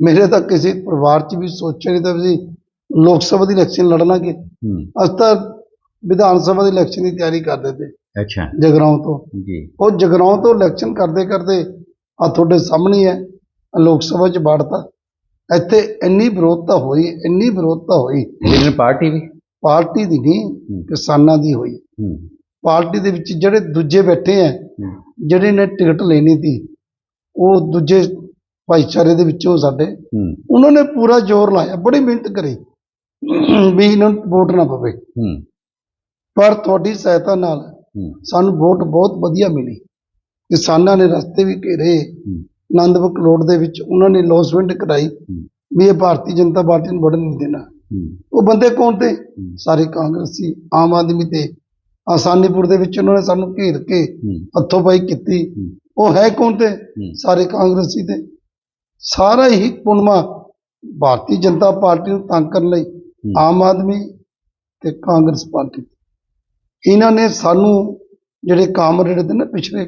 ਮੇਰੇ ਤਾਂ ਕਿਸੇ ਪਰਿਵਾਰ 'ਚ ਵੀ ਸੋਚਿਆ ਨਹੀਂ ਤਾਂ ਵੀ ਲੋਕ ਸਭਾ ਦੀ ਇਲੈਕਸ਼ਨ ਲੜਨਾਗੇ। ਹੂੰ। ਅੱਜ ਤਾਂ ਵਿਧਾਨ ਸਭਾ ਦੀ ਇਲੈਕਸ਼ਨ ਦੀ ਤਿਆਰੀ ਕਰਦੇ ਤੇ। ਅੱਛਾ। ਜਗਰਾਉਂ ਤੋਂ। ਜੀ। ਉਹ ਜਗਰਾਉਂ ਤੋਂ ਇਲੈਕਸ਼ਨ ਕਰਦੇ ਕਰਦੇ ਆ ਤੁਹਾਡੇ ਸਾਹਮਣੇ ਹੀ ਲੋਕ ਸਭਾ 'ਚ ਵੜਤਾ। ਇੱਥੇ ਇੰਨੀ ਵਿਰੋਧਤਾ ਹੋਈ ਇੰਨੀ ਵਿਰੋਧਤਾ ਹੋਈ। ਲੀਡਰ ਪਾਰਟੀ ਵੀ? ਪਾਰਟੀ ਦੀ ਨਹੀਂ ਕਿਸਾਨਾਂ ਦੀ ਹੋਈ। ਪਾਰਟੀ ਦੇ ਵਿੱਚ ਜਿਹੜੇ ਦੂਜੇ ਬੈਠੇ ਆ ਜਿਹੜੇ ਨੇ ਟਿਕਟ ਲੈਣੀ ਸੀ ਉਹ ਦੂਜੇ ਭਾਈਚਾਰੇ ਦੇ ਵਿੱਚੋਂ ਸਾਡੇ। ਉਹਨਾਂ ਨੇ ਪੂਰਾ ਜ਼ੋਰ ਲਾਇਆ ਬੜੀ ਮਿਹਨਤ ਕਰੀ। ਵੀ ਇਹਨਾਂ ਨੂੰ ਵੋਟ ਨਾ ਪਵੇ। ਹੂੰ। ਪਰ ਤੁਹਾਡੀ ਸਹਾਇਤਾ ਨਾਲ ਸਾਨੂੰ ਵੋਟ ਬਹੁਤ ਵਧੀਆ ਮਿਲੀ। ਕਿਸਾਨਾਂ ਨੇ ਰਸਤੇ ਵੀ ਘੇਰੇ। ਆਨੰਦਪੁਰ ਰੋਡ ਦੇ ਵਿੱਚ ਉਹਨਾਂ ਨੇ ਲੌਸਮੈਂਟ ਕਰਾਈ ਵੀ ਇਹ ਭਾਰਤੀ ਜਨਤਾ ਪਾਰਟੀ ਨੂੰ ਵੜਨ ਨਹੀਂ ਦੇਣਾ। ਉਹ ਬੰਦੇ ਕੌਣ ਤੇ? ਸਾਰੇ ਕਾਂਗਰਸੀ ਆਮ ਆਦਮੀ ਤੇ। ਆਸਾਨੀਪੁਰ ਦੇ ਵਿੱਚ ਉਹਨਾਂ ਨੇ ਸਾਨੂੰ ਘੇਰ ਕੇ ਹੱਥੋਂ ਪਾਈ ਕੀਤੀ। ਉਹ ਹੈ ਕੌਣ ਤੇ? ਸਾਰੇ ਕਾਂਗਰਸੀ ਤੇ। ਸਾਰਾ ਹੀ ਪੁਣਮਾ ਭਾਰਤੀ ਜਨਤਾ ਪਾਰਟੀ ਨੂੰ ਤੰਗ ਕਰਨ ਲਈ ਆਮ ਆਦਮੀ ਤੇ ਕਾਂਗਰਸ ਪਾਰਟੀ। ਇਹਨਾਂ ਨੇ ਸਾਨੂੰ ਜਿਹੜੇ ਕਾਮਰੇਡ ਤੇ ਨਾ ਪਿਛਲੇ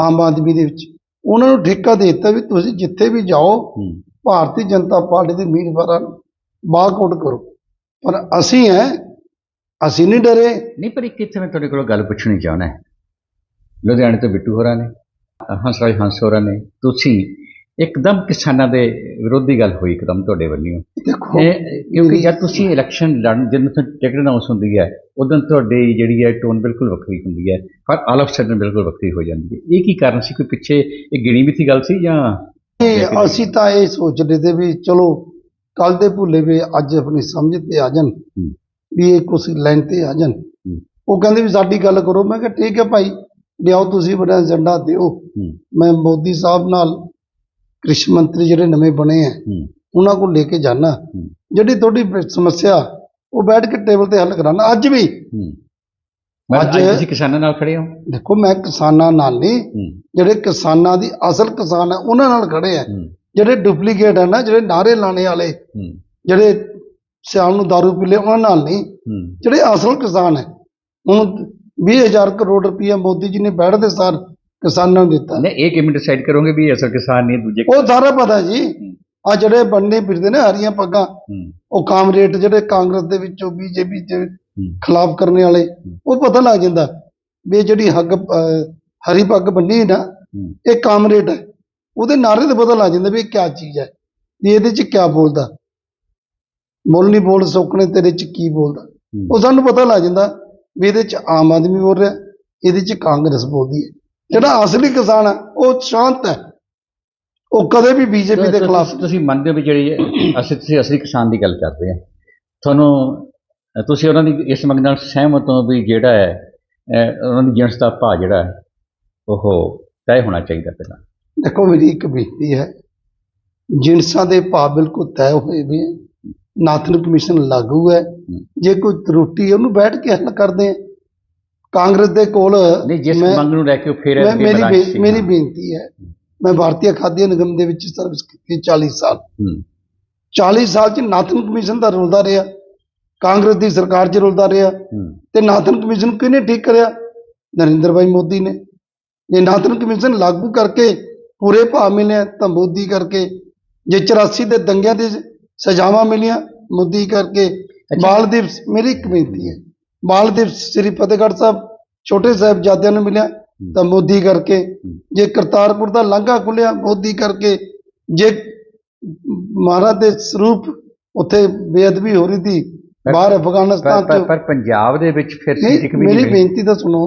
ਆਮ ਆਦਮੀ ਦੇ ਵਿੱਚ ਉਹਨਾਂ ਨੂੰ ਠੇਕਾ ਦੇ ਦਿੱਤਾ ਵੀ ਤੁਸੀਂ ਜਿੱਥੇ ਵੀ ਜਾਓ ਭਾਰਤੀ ਜਨਤਾ ਪਾਰਟੀ ਦੇ ਉਮੀਦਵਾਰਾਂ ਨੂੰ ਬਾਗਆਊਟ ਕਰੋ। ਪਰ ਅਸੀਂ ਹੈ ਅਸੀਂ ਨਹੀਂ ਡਰੇ। ਨਹੀਂ ਪਰ ਇੱਕ ਇੱਥੇ ਮੈਂ ਤੁਹਾਡੇ ਕੋਲੋਂ ਗੱਲ ਪੁੱਛਣੀ ਚਾਹਣਾ ਹੈ ਲੁਧਿਆਣੇ ਤੋਂ ਬਿੱਟੂ ਹੋਰਾਂ ਨੇ ਹੰਸਰਾਜ ਹੰਸ ਹੋਰਾਂ ਨੇ ਤੁਸੀਂ ਇੱਕਦਮ ਕਿਸਾਨਾਂ ਦੇ ਵਿਰੋਧੀ ਗੱਲ ਹੋਈ ਇੱਕਦਮ ਤੁਹਾਡੇ ਵੱਲੋਂ। ਦੇਖੋ। ਕਿਉਂਕਿ ਜਦ ਤੁਸੀਂ ਇਲੈਕਸ਼ਨ ਲੜਨ ਜਦੋਂ ਤੋਂ ਟਿਕਟ ਅਨਾਉਂਸ ਹੁੰਦੀ ਹੈ ਉਦੋਂ ਤੁਹਾਡੀ ਜਿਹੜੀ ਹੈ ਟੋਨ ਬਿਲਕੁਲ ਵੱਖਰੀ ਹੁੰਦੀ ਹੈ ਪਰ ਆਲ ਆਫ ਸਡਨ ਬਿਲਕੁਲ ਵੱਖਰੀ ਹੋ ਜਾਂਦੀ ਹੈ। ਇਹ ਕੀ ਕਾਰਨ ਸੀ? ਕੋਈ ਪਿੱਛੇ ਇਹ ਗਿਣੀ ਮਿੱਥੀ ਗੱਲ ਸੀ ਜਾਂ ਅਸੀਂ ਤਾਂ ਇਹ ਸੋਚਦੇ ਤੇ ਵੀ ਚਲੋ ਕੱਲ ਦੇ ਭੁੱਲੇ ਵੀ ਅੱਜ ਆਪਣੀ ਸਮਝ ਤੇ ਆ ਜਾਣ ਵੀ ਇਹ ਕੁਛ ਲਾਈਨ ਤੇ ਆ ਜਾਣ। ਉਹ ਕਹਿੰਦੇ ਵੀ ਸਾਡੀ ਗੱਲ ਕਰੋ। ਮੈਂ ਕਿਹਾ ਠੀਕ ਹੈ ਭਾਈ ਲਿਆਓ ਤੁਸੀਂ ਬੜਾ ਏਜੰਡਾ ਦਿਓ। ਮੈਂ ਮੋਦੀ ਸਾਹਿਬ ਨਾਲ ਕ੍ਰਿਸ਼ੀ ਮੰਤਰੀ ਜਿਹੜੇ ਨਵੇਂ ਬਣੇ ਆ ਉਹਨਾਂ ਕੋਲ ਲੈ ਕੇ ਜਾਣਾ ਜਿਹੜੀ ਤੁਹਾਡੀ ਸਮੱਸਿਆ ਉਹ ਬੈਠ ਕੇ ਟੇਬਲ ਤੇ ਹੱਲ ਕਰਾਣਾ ਅੱਜ ਵੀ। ਅੱਜ ਤੁਸੀਂ ਕਿਸਾਨਾਂ ਨਾਲ ਖੜੇ ਹੋ। ਦੇਖੋ ਮੈਂ ਕਿਸਾਨਾਂ ਨਾਲ ਨਹੀਂ। ਜਿਹੜੇ ਕਿਸਾਨਾਂ ਦੀ ਅਸਲ ਕਿਸਾਨ ਹੈ ਉਹਨਾਂ ਨਾਲ ਖੜੇ ਆ। ਜਿਹੜੇ ਡੁਪਲੀਕੇਟ ਹੈ ਨਾ ਜਿਹੜੇ ਨਾਰੇ ਲਾਣੇ ਵਾਲੇ ਜਿਹੜੇ ਸਿਆਲ ਨੂੰ ਦਾਰੂ ਪੀ ਲਏ ਉਹਨਾਂ ਨਾਲ ਨਹੀਂ। ਜਿਹੜੇ ਅਸਲ ਕਿਸਾਨ ਹੈ ਹੁਣ 20000 ਕਰੋੜ ਰੁਪਈਆ ਮੋਦੀ ਜੀ ਨੇ ਬੈਠਦੇ ਸਾਰ ਕਿਸਾਨਾਂ ਨੂੰ ਦਿੱਤਾ। ਨਹੀਂ ਇਹ ਕਿਵੇਂ ਡਿਸਾਈਡ ਕਰੋਗੇ ਵੀ ਅਸਲ ਕਿਸਾਨ ਨਹੀਂ ਦੂਜੇ ਉਹ ਸਾਰਾ ਪਤਾ ਜੀ। ਆ ਜਿਹੜੇ ਬੰਨੇ ਫਿਰਦੇ ਨੇ ਹਰੀਆਂ ਪੱਗਾਂ ਉਹ ਕਾਮਰੇਡ ਜਿਹੜੇ ਕਾਂਗਰਸ ਦੇ ਵਿੱਚੋਂ ਬੀਜੇਪੀ ਦੇ ਖਿਲਾਫ ਕਰਨ ਵਾਲੇ ਉਹ ਪਤਾ ਲੱਗ ਜਾਂਦਾ ਵੀ ਇਹ ਜਿਹੜੀ ਹੱਗ ਹਰੀ ਪੱਗ ਬੰਨੀ ਨਾ ਇਹ ਕਾਮਰੇਡ ਹੈ। ਉਹਦੇ ਨਾਰੇ ਤੇ ਪਤਾ ਲੱਗ ਜਾਂਦਾ ਵੀ ਇਹ ਕੀ ਚੀਜ਼ ਹੈ ਵੀ ਇਹਦੇ ਚ ਕੀ ਬੋਲਦਾ। ਮੁੱਲ ਨਹੀਂ ਬੋਲ ਸੁੱਕਣੇ ਤੇਰੇ ਚ ਕੀ ਬੋਲਦਾ। ਉਹ ਸਾਨੂੰ ਪਤਾ ਲੱਗ ਜਾਂਦਾ ਵੀ ਇਹਦੇ ਚ ਆਮ ਆਦਮੀ ਬੋਲ ਰਿਹਾ ਇਹਦੇ ਚ ਕਾਂਗਰਸ ਬੋਲਦੀ ਹੈ। ਜਿਹੜਾ ਅਸਲੀ ਕਿਸਾਨ ਹੈ ਉਹ ਸ਼ਾਂਤ ਹੈ। ਉਹ ਕਦੇ ਵੀ ਬੀਜੇਪੀ ਦੇ ਖਿਲਾਫ ਤੁਸੀਂ ਮੰਨਦੇ ਹੋ ਵੀ ਜਿਹੜੀ ਅਸੀਂ ਤੁਸੀਂ ਅਸਲੀ ਕਿਸਾਨ ਦੀ ਗੱਲ ਕਰਦੇ ਆ ਤੁਹਾਨੂੰ ਤੁਸੀਂ ਉਹਨਾਂ ਦੀ ਇਸ ਮੰਗ ਨਾਲ ਸਹਿਮਤ ਹੋ ਵੀ ਜਿਹੜਾ ਹੈ ਉਹਨਾਂ ਦੀ ਜਿਣਸ ਦਾ ਭਾਅ ਜਿਹੜਾ ਹੈ ਉਹ ਤੈਅ ਹੋਣਾ ਚਾਹੀਦਾ ਪਹਿਲਾਂ। ਦੇਖੋ ਮੇਰੀ ਇੱਕ ਬੇਨਤੀ ਹੈ ਜਿਨਸਾਂ ਦੇ ਭਾਅ ਬਿਲਕੁਲ ਤੈਅ ਹੋਏ ਵੀ ਨਾਥਨ ਕਮਿਸ਼ਨ ਲਾਗੂ ਹੈ। ਜੇ ਕੋਈ ਤਰੁੱਟੀ ਉਹਨੂੰ ਬੈਠ ਕੇ ਹੱਲ ਕਰਦੇ ਆ ਕਾਂਗਰਸ ਦੇ ਕੋਲ ਨਹੀਂ ਜਿਸ ਮੈਂ- ਮੰਗ ਨੂੰ ਲੈ ਕੇ ਉਹ ਫਿਰ ਮੈਂ ਮੇਰੀ ਬੇ-। ਮੇਰੀ ਬੇਨਤੀ ਹੈ ਮੈਂ ਭਾਰਤੀ ਖਾद्य ਨਿਗਮ ਦੇ ਵਿੱਚ ਸਰਵਿਸ ਕੀਤੀ 40 ਸਾਲ। ਹੂੰ, 40 ਸਾਲ ਚ ਨਾਥਨ ਕਮਿਸ਼ਨ ਦਾ ਰੁਲਦਾ ਰਿਹਾ ਕਾਂਗਰਸ ਦੀ ਸਰਕਾਰ ਚ ਰੁਲਦਾ ਰਿਹਾ ਤੇ ਨਾਥਨ ਕਮਿਸ਼ਨ ਕਿਹਨੇ ਠੀਕ ਕਰਿਆ? ਨਰਿੰਦਰ ਭਾਈ ਮੋਦੀ ਨੇ। ਜੇ ਨਾਥਨ ਕਮਿਸ਼ਨ ਲਾਗੂ ਕਰਕੇ ਪੂਰੇ ਭਾਅ ਮਿਲਿਆ ਤਾਂ ਮੋਦੀ ਕਰਕੇ ਜੇ 84 ਦੇ ਦੰਗਿਆਂ ਦੀ ਸਜ਼ਾਵਾਂ ਮਿਲੀਆਂ ਮੋਦੀ ਕਰਕੇ ਬਾਲ ਦਿਵਸ ਮੇਰੀ ਇੱਕ ਬੇਨਤੀ ਹੈ। ਦਿਵਸ ਸ੍ਰੀ ਫਤਿਹਗੜ੍ਹ ਸਾਹਿਬ ਛੋਟੇ ਸਾਹਿਬਜ਼ਾਦਿਆਂ ਨੂੰ ਮਿਲਿਆ ਤਾਂ ਮੋਦੀ ਕਰਕੇ ਜੇ ਕਰਤਾਰਪੁਰ ਦਾ ਲਾਂਘਾ ਖੁੱਲਿਆ ਮੋਦੀ ਕਰਕੇ ਜੇ ਮਹਾਰਾਜ ਦੇ ਸਰੂਪ ਉੱਥੇ ਬੇਅਦਬੀ ਹੋ ਰਹੀ ਸੀ ਬਾਹਰ ਅਫਗਾਨਿਸਤਾਨ ਤੋਂ ਪਰ ਪੰਜਾਬ ਦੇ ਵਿੱਚ ਫਿਰ ਨਹੀਂ ਵੀ ਮੇਰੀ। ਬੇਨਤੀ ਤਾਂ ਸੁਣੋ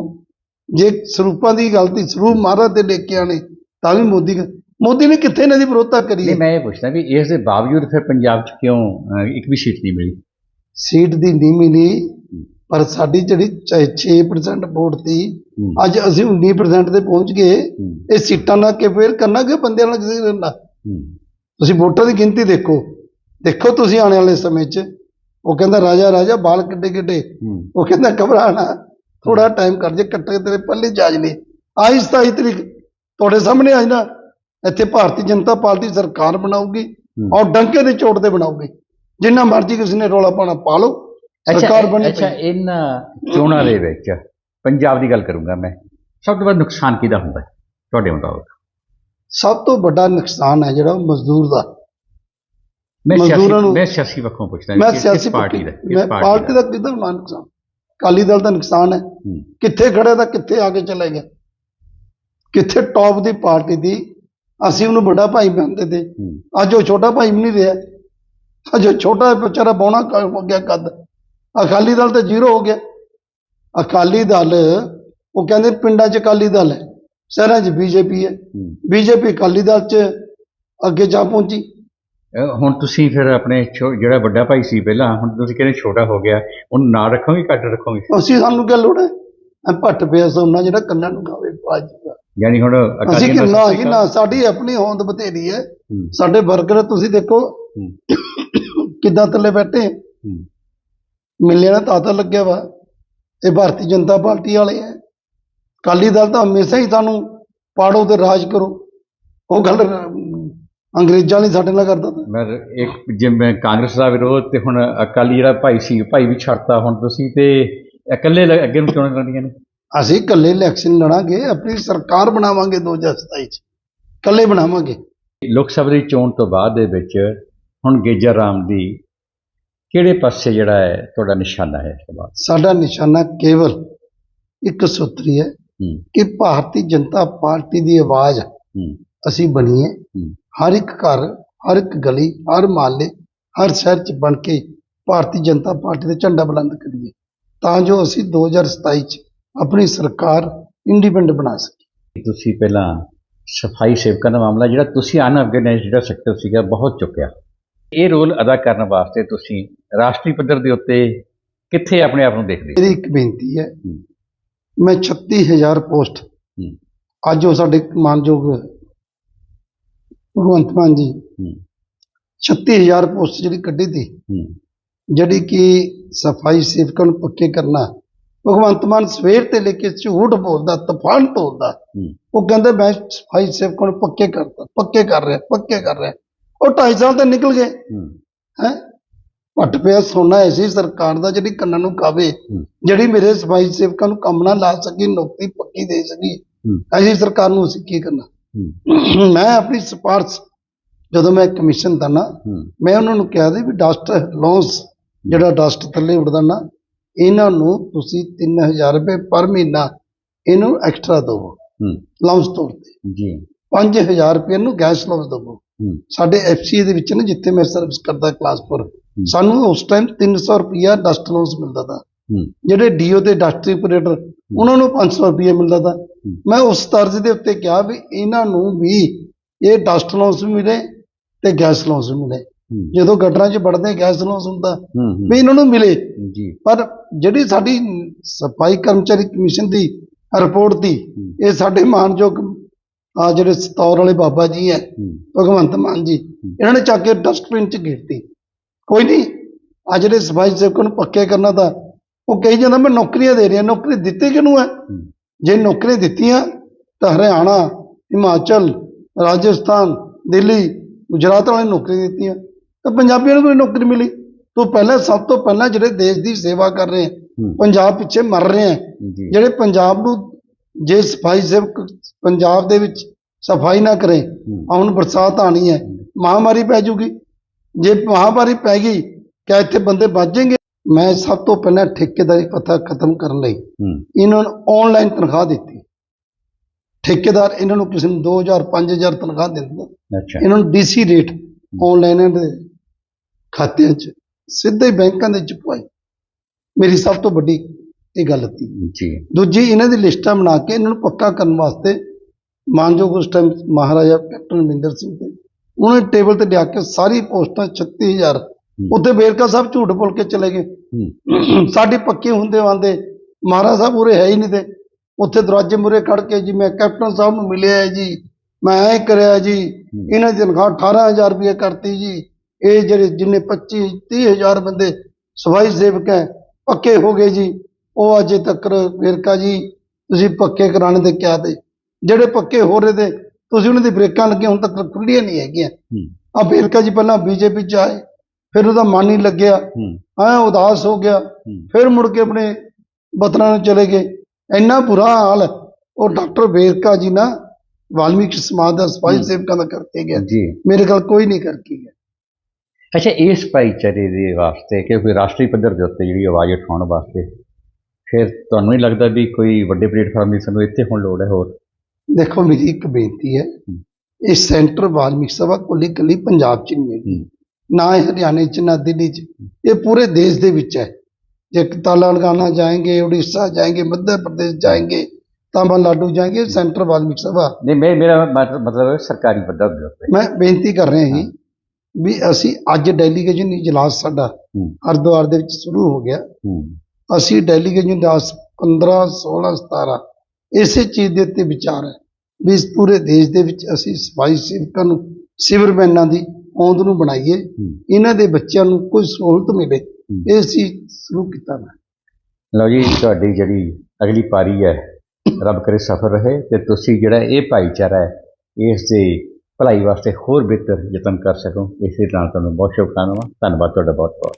ਜੇ ਸਰੂਪਾਂ ਦੀ ਗਲਤੀ ਸਰੂਪ ਮਹਾਰਾਜ ਦੇ ਲੈ ਕੇ ਆਣੇ ਤਾਂ ਵੀ ਮੋਦੀ ਮੋਦੀ ਨੇ ਕਿੱਥੇ ਇਹਨਾਂ ਦੀ ਵਿਰੋਧਤਾ ਕਰੀ ਨਹੀਂ ਮੈਂ ਇਹ ਪੁੱਛਦਾ ਵੀ ਇਸ ਦੇ ਬਾਵਜੂਦ ਫਿਰ ਪੰਜਾਬ 'ਚ ਕਿਉਂ ਇੱਕ ਵੀ ਸੀਟ ਨਹੀਂ ਮਿਲੀ? ਸੀਟ ਦੀ ਨਹੀਂ ਮਿਲੀ ਪਰ ਸਾਡੀ ਜਿਹੜੀ ਚਾਹੇ 6% ਵੋਟ ਸੀ ਅੱਜ ਅਸੀਂ 19% ਤੇ ਪਹੁੰਚ ਗਏ। ਇਹ ਸੀਟਾਂ ਨਾਲ ਕਿ ਫੇਰ ਕਰਨਾ ਕਿ ਬੰਦਿਆਂ ਨਾਲ ਕਿਸੇ ਨਾਲ ਹੂੰ, ਤੁਸੀਂ ਵੋਟਾਂ ਦੀ ਗਿਣਤੀ ਦੇਖੋ। ਦੇਖੋ ਤੁਸੀਂ ਆਉਣ ਵਾਲੇ ਸਮੇਂ 'ਚ। ਉਹ ਕਹਿੰਦਾ ਰਾਜਾ ਰਾਜਾ ਬਾਲ ਕਿੱਡੇ ਕਿੱਡੇ? ਉਹ ਕਹਿੰਦਾ ਘਬਰਾਣਾ ਥੋੜਾ ਟਾਈਮ ਕਰ ਜੇ ਕੱਟੇ ਤੇਰੇ ਪੱਲੇ ਜਾਜ ਲਈ ਆਈ 27 ਤਰੀਕ ਤੁਹਾਡੇ ਸਾਹਮਣੇ ਆਈ ਨਾ ਇੱਥੇ ਭਾਰਤੀ ਜਨਤਾ ਪਾਰਟੀ ਸਰਕਾਰ ਬਣਾਊਗੀ। ਔਰ ਡੰਕੇ ਦੇ ਚੋਟ ਤੇ ਬਣਾਊਗੀ। ਜਿੰਨਾ ਮਰਜ਼ੀ ਕਿਸੇ ਨੇ ਰੋਲਾ ਪਾਣਾ ਪਾ ਲਓ। ਸਰਕਾਰ ਬਣੀ ਅੱਛਾ ਪਈ। ਇਹਨਾਂ ਚੋਣਾਂ ਦੇ ਵਿੱਚ ਪੰਜਾਬ ਦੀ ਗੱਲ ਕਰੂੰਗਾ ਮੈਂ। ਸਭ ਤੋਂ ਵੱਧ ਨੁਕਸਾਨ ਕਿਹਦਾ ਹੁੰਦਾ ਹੈ? ਤੁਹਾਡੇ ਮੁਤਾਬਕ। ਸਭ ਤੋਂ ਵੱਡਾ ਨੁਕਸਾਨ ਹੈ ਜਿਹੜਾ ਉਹ ਮਜ਼ਦੂਰ ਦਾ। ਮੈਂ ਸਿਆਸੀ ਨੂੰ- ਮੈਂ ਸਿਆਸੀ ਪੱਖੋਂ ਪੁੱਛਦਾ। ਮੈਂ ਸਿਆਸੀ ਪਾਰਟੀ ਦਾ ਕਿਸ ਮੈਂ ਪਾਰਟੀ ਦਾ? ਕਿਹਦਾ ਹੋਣਾ ਨੁਕਸਾਨ? ਅਕਾਲੀ ਦਲ ਦਾ ਨੁਕਸਾਨ ਹੈ। ਹੂੰ, ਕਿੱਥੇ ਖੜਿਆ ਤਾਂ ਕਿੱਥੇ ਆ ਕੇ ਚਲੇ ਗਿਆ। ਕਿੱਥੇ ਟੌਪ ਦੀ ਪਾਰਟੀ ਦੀ ਅਸੀਂ ਉਹਨੂੰ ਵੱਡਾ ਭਾਈ ਮੰਨਦੇ ਤੇ। ਹੂੰ, ਅੱਜ ਉਹ ਛੋਟਾ ਭਾਈ ਵੀ ਨਹੀਂ ਰਿਹਾ। ਅੱਜ ਉਹ ਛੋਟਾ ਵਿਚਾਰਾ ਬੌਣਾ ਕ- ਹੋ ਗਿਆ ਕੱਦ। ਅਕਾਲੀ ਦਲ ਤਾਂ ਜ਼ੀਰੋ ਹੋ ਗਿਆ। ਅਕਾਲੀ ਦਲ ਉਹ ਕਹਿੰਦੇ ਪਿੰਡਾਂ 'ਚ ਅਕਾਲੀ ਦਲ ਹੈ ਸ਼ਹਿਰਾਂ 'ਚ ਬੀਜੇਪੀ ਹੈ। ਹੂੰ, ਬੀਜੇਪੀ ਅਕਾਲੀ ਦਲ 'ਚ ਅੱਗੇ ਜਾ ਪਹੁੰਚੀ। ਹੁਣ ਤੁਸੀਂ ਫਿਰ ਆਪਣੇ ਜਿਹੜਾ ਵੱਡਾ ਭਾਈ ਸੀ ਪਹਿਲਾਂ ਹੁਣ ਤੁਸੀਂ ਕਹਿੰਦੇ ਛੋਟਾ ਹੋ ਗਿਆ ਉਹਨੂੰ ਨਾਲ ਰੱਖੋਗੇ ਘੱਟ ਰੱਖੋਗੇ? ਅਸੀਂ ਸਾਨੂੰ ਕੀ ਲੋੜ ਹੈ? ਐ ਭੱਟ ਪਿਆ ਸੋਨਾ ਜਿਹੜਾ ਕੰਨਾਂ ਨੂੰ ਖਾਵੇ ਬਾਜੂਗਾ ਯਾਨੀ ਹੁਣ ਅਸੀਂ ਕਿੰਨਾ ਸ਼੍ਰੀ ਕਿੰਨਾ ਸਾਡੀ ਆਪਣੀ ਹੋਂਦ ਬਥੇਰੀ ਹੈ। ਹੂੰ, ਸਾਡੇ ਵਰਕਰ ਤੁਸੀਂ ਦੇਖੋ ਹੂੰ, ਕਿੱਦਾਂ ਥੱਲੇ ਬੈਠੇ। ਹੂੰ, ਮਿਲਿਆ ਨਾ ਤਾਤਾ ਲੱਗਿਆ ਵਾ। ਇਹ ਭਾਰਤੀ ਜਨਤਾ ਪਾਰਟੀ ਵਾਲੇ ਹੈ ਅਕਾਲੀ ਦਲ ਤਾਂ ਹਮੇਸ਼ਾ ਹੀ ਸਾਨੂੰ ਪਾੜੋ ਤੇ ਰਾਜ ਕਰੋ। ਉਹ ਗੱਲ ਅੰਗਰੇਜ਼ਾਂ ਨੇ ਸਾਡੇ ਨਾਲ ਕਰਦਾ ਤਾ। ਮੈਂ ਇੱਕ ਜਿਵੇਂ ਕਾਂਗਰਸ ਦਾ ਵਿਰੋਧ ਤੇ ਹੁਣ ਅਕਾਲੀ ਜਿਹੜਾ ਭਾਈ ਸੀ ਭਾਈ ਵੀ ਛੱਡਤਾ ਹੁਣ ਤੁਸੀਂ ਤੇ ਇਕੱਲੇ ਅੱਗੇ ਨੂੰ ਚੋਣਾਂ ਲੜਨੀਆਂ ਨੇ? ਅਸੀਂ ਇਕੱਲੇ ਇਲੈਕਸ਼ਨ ਲੜਾਂਗੇ ਆਪਣੀ ਸਰਕਾਰ ਬਣਾਵਾਂਗੇ 2027 ਚ। ਇਕੱਲੇ ਬਣਾਵਾਂਗੇ। ਲੋਕ ਸਭਾ ਦੀ ਚੋਣ ਤੋਂ ਬਾਅਦ ਦੇ ਵਿੱਚ ਹੁਣ ਗੇਜਾ ਰਾਮ ਦੀ ਕਿਹੜੇ ਪਾਸੇ ਜਿਹੜਾ ਹੈ ਤੁਹਾਡਾ ਨਿਸ਼ਾਨਾ ਹੈ ਇਸ ਤੋਂ ਬਾਅਦ? ਸਾਡਾ ਨਿਸ਼ਾਨਾ ਕੇਵਲ ਇੱਕ ਸੂਤਰੀ ਹੈ ਹੂੰ। ਕਿ ਭਾਰਤੀ ਜਨਤਾ ਪਾਰਟੀ ਦੀ ਆਵਾਜ਼ ਹੂੰ। ਅਸੀਂ ਬਣੀਏ। ਹੂੰ। ਹਰ ਇੱਕ ਘਰ ਹਰ ਇੱਕ ਗਲੀ ਹਰ ਮਹੱਲੇ ਹਰ ਸ਼ਹਿਰ 'ਚ ਬਣ ਕੇ ਭਾਰਤੀ ਜਨਤਾ ਪਾਰਟੀ ਦਾ ਝੰਡਾ ਬੁਲੰਦ ਕਰੀਏ ਤਾਂ ਜੋ ਅਸੀਂ 2027 'ਚ ਆਪਣੀ ਸਰਕਾਰ ਇੰਡੀਪੈਂਡੈਂਟ ਬਣਾ ਸਕੀਏ। ਤੁਸੀਂ ਪਹਿਲਾਂ ਸਫ਼ਾਈ ਸੇਵਕਾਂ ਦਾ ਮਾਮਲਾ ਜਿਹੜਾ ਤੁਸੀਂ ਅਨਆਰਗੇਨਾਈਜ਼ਡ ਜਿਹੜਾ ਸੈਕਟਰ ਸੀਗਾ ਬਹੁਤ ਚੁੱਕਿਆ। ਇਹ ਰੋਲ ਅਦਾ ਕਰਨ ਵਾਸਤੇ ਤੁਸੀਂ ਰਾਸ਼ਟਰੀ ਪੱਧਰ ਦੇ ਉੱਤੇ ਕਿੱਥੇ ਆਪਣੇ ਆਪ ਨੂੰ ਦੇਖਦੇ ਹੋ? ਮੇਰੀ ਇੱਕ ਬੇਨਤੀ ਹੈ। ਮੈਂ 36000 ਪੋਸਟ ਅੱਜ ਉਹ ਸਾਡੇ ਮਾਨਯੋਗ ਭਗਵੰਤ ਮਾਨ ਜੀ ਹੂੰ, 36000 ਪੋਸਟ ਜਿਹੜੀ ਕੱਢੀ ਤੀ ਜਿਹੜੀ ਕਿ ਸਫ਼ਾਈ ਸੇਵਕਾਂ ਨੂੰ ਪੱਕੇ ਕਰਨਾ ਭਗਵੰਤ ਮਾਨ ਸਵੇਰ ਤੇ ਲੈ ਕੇ ਝੂਠ ਬੋਲਦਾ ਤੂਫਾਨ ਤੋਲਦਾ ਉਹ ਕਹਿੰਦੇ ਮੈਂ ਸਫ਼ਾਈ ਸੇਵਕਾਂ ਨੂੰ ਪੱਕੇ ਕਰਤਾ ਪੱਕੇ ਕਰ ਰਿਹਾ ਪੱਕੇ ਕਰ ਰਿਹਾ। ਉਹ 2.5 ਸਾਲ ਤੇ ਨਿਕਲ ਗਏ। ਹੂੰ, ਪੱਟ ਪਿਆ ਸੋਨਾ ਐਸੀ ਸਰਕਾਰ ਦਾ ਜਿਹੜੀ ਕੰਨਾਂ ਨੂੰ ਕਾਵੇ ਜਿਹੜੀ ਮੇਰੇ ਸਫ਼ਾਈ ਸੇਵਕਾਂ ਨੂੰ ਕੰਮ ਨਾ ਲਾ ਸਕੀ ਨੌਕਰੀ ਪੱਕੀ ਦੇ ਸਕੀ ਐਸੀ ਸਰਕਾਰ ਨੂੰ ਅਸੀਂ ਕੀ ਕਰਨਾ? ਮੈਂ ਆਪਣੀ ਸਿਫਾਰਸ਼ ਜਦੋਂ ਮੈਂ ਕਮਿਸ਼ਨ ਦਾ ਨਾ ਮੈਂ ਉਹਨਾਂ ਨੂੰ ਕਿਹਾ ਸੀ ਵੀ ਡਸਟ ਲੌਂਸ ਜਿਹੜਾ ਡਸਟ ਥੱਲੇ ਉੱਡਦਾ ਨਾ ਇਹਨਾਂ ਨੂੰ ਤੁਸੀਂ 3000 ਰੁਪਏ ਪਰ ਮਹੀਨਾ ਇਹਨੂੰ ਐਕਸਟਰਾ ਦਿਓ ਲੌਂਸ ਤੌਰ ਤੇ। ਜੀ। 5000 ਰੁਪਏ ਨੂੰ ਗੈਸ ਲੌਂਸ ਦਿਓ ਸਾਡੇ ਐਫਸੀਏ ਦੇ ਵਿੱਚ ਨਾ ਜਿੱਥੇ ਮੈਂ ਸਰਵਿਸ ਕਰਦਾ ਕਲਾਸਪੁਰ ਸਾਨੂੰ ਉਸ ਟਾਈਮ 300 ਰੁਪਿਆ ਡਸਟ ਲੌਂਸ ਮਿਲਦਾ ਤਾ। ਜਿਹੜੇ ਡੀਓ ਤੇ ਡਸਟ ਆਪਰੇਟਰ ਉਹਨਾਂ ਨੂੰ 500 ਰੁਪਏ ਮਿਲਦਾ ਤਾ। ਮੈਂ ਉਸ ਤਰਜ਼ ਦੇ ਉੱਤੇ ਕਿਹਾ ਵੀ ਇਹਨਾਂ ਨੂੰ ਵੀ ਇਹ ਡਸਟ ਲੌਂਸ ਮਿਲੇ ਤੇ ਗੈਸ ਲੌਂਸ ਮਿਲੇ। ਜਦੋਂ ਗਟਰਾਂ 'ਚ ਵੜਦੇ ਗੈਸ ਲੌਂਸ ਹੁੰਦਾ ਵੀ ਇਹਨਾਂ ਨੂੰ ਮਿਲੇ। ਪਰ ਜਿਹੜੀ ਸਾਡੀ ਸਫ਼ਾਈ ਕਰਮਚਾਰੀ ਕਮਿਸ਼ਨ ਦੀ ਰਿਪੋਰਟ ਦੀ ਇਹ ਸਾਡੇ ਮਾਨਯੋਗ ਆ ਜਿਹੜੇ ਸਤੌਰ ਵਾਲੇ ਬਾਬਾ ਜੀ ਹੈ ਭਗਵੰਤ ਮਾਨ ਜੀ ਇਹਨਾਂ ਨੇ ਚੱਕ ਕੇ ਡਸਟਬਿਨ 'ਚ ਗਿਰਤੀ ਕੋਈ ਨਹੀਂ ਆ ਜਿਹੜੇ ਸਫ਼ਾਈ ਸੇਵਕਾਂ ਨੂੰ ਪੱਕੇ ਕਰਨਾ ਤਾਂ ਉਹ ਕਹੀ ਜਾਂਦਾ ਮੈਂ ਨੌਕਰੀਆਂ ਦੇ ਰਿਹਾ ਨੌਕਰੀ ਦਿੱਤੀ ਕਿਹਨੂੰ ਹੈ? ਜੇ ਨੌਕਰੀਆਂ ਦਿੱਤੀਆਂ ਤਾਂ ਹਰਿਆਣਾ ਹਿਮਾਚਲ ਰਾਜਸਥਾਨ ਦਿੱਲੀ ਗੁਜਰਾਤ ਵਾਲੇ ਨੌਕਰੀ ਦਿੱਤੀਆਂ। ਤਾਂ ਪੰਜਾਬੀਆਂ ਨੂੰ ਕੋਈ ਨੌਕਰੀ ਮਿਲੀ? ਤੋਂ ਪਹਿਲਾਂ ਸਭ ਤੋਂ ਪਹਿਲਾਂ ਜਿਹੜੇ ਦੇਸ਼ ਦੀ ਸੇਵਾ ਕਰ ਰਹੇ ਹੂੰ, ਪੰਜਾਬ ਪਿੱਛੇ ਮਰ ਰਹੇ ਜੀ। ਜਿਹੜੇ ਪੰਜਾਬ ਨੂੰ ਜੇ ਸਫ਼ਾਈ ਸੇਵਕ ਪੰਜਾਬ ਦੇ ਵਿੱਚ ਸਫ਼ਾਈ ਨਾ ਕਰੇ ਹੁਣ ਬਰਸਾਤ ਆਣੀ ਹੈ ਮਹਾਮਾਰੀ ਪੈ ਜੂਗੀ। ਜੇ ਮਹਾਮਾਰੀ ਪੈ ਗਈ ਕਿਆ ਇੱਥੇ ਬੰਦੇ ਬਚ ਜਾਣਗੇ? ਮੈਂ ਸਭ ਤੋਂ ਪਹਿਲਾਂ ਠੇਕੇਦਾਰੀ ਪ੍ਰਥਾ ਖਤਮ ਕਰਨ ਲਈ ਇਹਨਾਂ ਨੂੰ ਆਨਲਾਈਨ ਤਨਖਾਹ ਦਿੱਤੀ। ਠੇਕੇਦਾਰ ਇਹਨਾਂ ਨੂੰ ਕਿਸੇ ਨੂੰ 2000 5000 ਤਨਖਾਹ ਦਿੰਦਾ। ਅੱਛਾ। ਇਹਨਾਂ ਨੂੰ ਡੀਸੀ ਰੇਟ ਆਨਲਾਈਨ ਦੇ ਖਾਤਿਆਂ 'ਚ ਸਿੱਧੇ ਬੈਂਕਾਂ ਦੇ ਵਿੱਚ ਪਵਾਈ ਮੇਰੀ ਸਭ ਤੋਂ ਵੱਡੀ ਇਹ ਗੱਲ ਸੀ। ਜੀ। ਦੂਜੀ ਇਹਨਾਂ ਦੀ ਲਿਸਟਾਂ ਬਣਾ ਕੇ ਇਹਨਾਂ ਨੂੰ ਪੱਕਾ ਕਰਨ ਵਾਸਤੇ ਮਾਨਯੋਗ ਉਸ ਟਾਈਮ ਮਹਾਰਾਜਾ ਕੈਪਟਨ ਅਮਰਿੰਦਰ ਸਿੰਘ ਤੇ ਉਹਨਾਂ ਨੇ ਟੇਬਲ ਤੇ ਲਿਆ ਕੇ ਸਾਰੀ ਪੋਸਟਾਂ 36000 ਉੱਥੇ ਵੇਰਕਾ ਸਾਹਿਬ ਝੂਠ ਬੋਲ ਕੇ ਚਲੇ ਗਏ। ਸਾਡੀ ਪੱਕੇ ਹੁੰਦੇ ਆਂਦੇ ਮਹਾਰਾਜ ਸਾਹਿਬ ਉਰੇ ਹੈ ਹੀ ਨਹੀਂ ਤੇ ਉੱਥੇ ਦਰਵਾਜ਼ੇ ਮੂਰੇ ਖੜ ਕੇ ਜੀ ਮੈਂ ਕੈਪਟਨ ਸਾਹਿਬ ਨੂੰ ਮਿਲਿਆ ਹੈ ਜੀ ਮੈਂ ਐ ਕਰਿਆ ਜੀ ਇਹਨਾਂ ਦੀ ਤਨਖਾਹ 18000 ਰੁਪਏ ਕਰਤੀ ਜੀ ਇਹ ਜਿਹੜੇ ਜਿੰਨੇ 25 30000 ਬੰਦੇ ਸਫ਼ਾਈ ਸੇਵਕ ਹੈ ਪੱਕੇ ਹੋ ਗਏ ਜੀ। ਉਹ ਅਜੇ ਤੱਕ ਵੇਰਕਾ ਜੀ ਤੁਸੀਂ ਪੱਕੇ ਕਰਾਣੇ ਦੇ ਕਿਹਾ ਤੇ? ਜਿਹੜੇ ਪੱਕੇ ਹੋ ਰਹੇ ਤੇ ਤੁਸੀਂ ਉਹਨਾਂ ਦੀ ਬ੍ਰੇਕਾਂ ਲੱਗੀਆਂ ਹੁਣ ਤੱਕ ਖੁੱਲੀਆਂ ਨਹੀਂ ਹੈਗੀਆਂ। ਆ ਵੇਰਕਾ ਜੀ ਪਹਿਲਾਂ ਬੀਜੇਪੀ ਚ ਆਏ ਫਿਰ ਉਹਦਾ ਮਨ ਨਹੀਂ ਲੱਗਿਆ। ਹੂੰ, ਉਦਾਸ ਹੋ ਗਿਆ। ਫਿਰ ਮੁੜ ਕੇ ਆਪਣੇ ਵਤਨਾਂ ਨੂੰ ਚਲੇ ਗਏ। ਇੰਨਾ ਬੁਰਾ ਹਾਲ। ਉਹ ਡਾਕਟਰ ਵੇਰਕਾ ਜੀ ਨਾ ਵਾਲਮੀਕੀ ਸਮਾਜ ਦਾ ਸਫ਼ਾਈ। ਸੇਵਕਾਂ ਦਾ ਕਰਕੇ ਗਿਆ। ਜੀ। ਮੇਰੇ ਕੋਲ ਕੋਈ ਨਹੀਂ ਕਰਕੇ ਗਿਆ। ਅੱਛਾ ਇਸ ਭਾਈਚਾਰੇ ਦੇ ਵਾਸਤੇ ਕਿ ਕੋਈ ਰਾਸ਼ਟਰੀ ਪੱਧਰ ਦੇ ਉੱਤੇ ਜਿਹੜੀ ਆਵਾਜ਼ ਉਠਾਉਣ ਵਾਸਤੇ ਫਿਰ ਤੁਹਾਨੂੰ ਨਹੀਂ ਲੱਗਦਾ ਵੀ ਕੋਈ ਵੱਡੇ ਪਲੇਟਫਾਰਮ ਦੀ ਸਾਨੂੰ ਇੱਥੇ ਹੁਣ ਲੋੜ ਹੈ ਹੋਰ? ਦੇਖੋ ਮੇਰੀ ਇੱਕ ਬੇਨਤੀ ਹੈ। ਇਹ ਸੈਂਟਰ ਵਾਲਮੀਕ ਸਭਾ ਕੋਲੀ ਕੱਲੀ ਪੰਜਾਬ 'ਚ ਨਹੀਂ ਹੈ। ਨਾ ਇਹ ਹਰਿਆਣੇ 'ਚ ਨਾ ਦਿੱਲੀ 'ਚ। ਇਹ ਪੂਰੇ ਦੇਸ਼ ਦੇ ਵਿੱਚ ਹੈ। ਜੇ ਤੇਲੰਗਾਨਾ ਜਾਏਗੇ ਉੜੀਸਾ ਜਾਏਗੇ ਮੱਧ ਪ੍ਰਦੇਸ਼ ਜਾਏਗੇ ਤਾਮਿਲਨਾਡੂ ਜਾਏਗੇ ਸੈਂਟਰ ਵਾਲਮੀਕ ਸਭਾ। ਨਹੀਂ ਮੈਂ ਮੇਰਾ ਮਤਲਬ ਸਰਕਾਰੀ ਪੱਧਰ ਤੇ ਮੈਂ ਬੇਨਤੀ ਕਰ ਰਿਹਾ ਹਾਂ। ਵੀ ਅਸੀਂ ਅੱਜ ਡੈਲੀਗੇਸ਼ਨ ਇਜਲਾਸ ਸਾਡਾ ਹਰਦੁਆਰ ਦੇ ਵਿੱਚ ਸ਼ੁਰੂ ਹੋ ਗਿਆ। ਅਸੀਂ ਡੈਲੀਗੇਸ਼ਨ ਇਜਲਾਸ 15 16 17 ਇਸੇ ਚੀਜ਼ ਦੇ ਉੱਤੇ ਵਿਚਾਰ ਹੈ ਵੀ ਇਸ ਪੂਰੇ ਦੇਸ਼ ਦੇ ਵਿੱਚ ਅਸੀਂ ਸਫ਼ਾਈ ਸੇਵਕਾਂ ਨੂੰ ਸਿਵਰਮੈਨਾਂ ਦੀ ਹੋਂਦ ਨੂੰ ਬਣਾਈਏ ਇਹਨਾਂ ਦੇ ਬੱਚਿਆਂ ਨੂੰ ਕੋਈ ਸਹੂਲਤ ਮਿਲੇ। ਇਹ ਅਸੀਂ ਸ਼ੁਰੂ ਕੀਤਾ ਮੈਂ। ਲਓ ਜੀ ਤੁਹਾਡੀ ਜਿਹੜੀ ਅਗਲੀ ਪਾਰੀ ਹੈ ਰੱਬ ਕਰੇ ਸਫਲ ਰਹੇ ਤੇ ਤੁਸੀਂ ਜਿਹੜਾ ਇਹ ਭਾਈਚਾਰਾ ਹੈ ਇਸ ਦੇ ਭਲਾਈ ਵਾਸਤੇ ਹੋਰ ਬਿਹਤਰ ਯਤਨ ਕਰ ਸਕੋ। ਇਸੇ ਨਾਲ ਤੁਹਾਨੂੰ ਬਹੁਤ ਸ਼ੁਭਕਾਮਨਾਵਾਂ। ਧੰਨਵਾਦ ਤੁਹਾਡਾ ਬਹੁਤ ਬਹੁਤ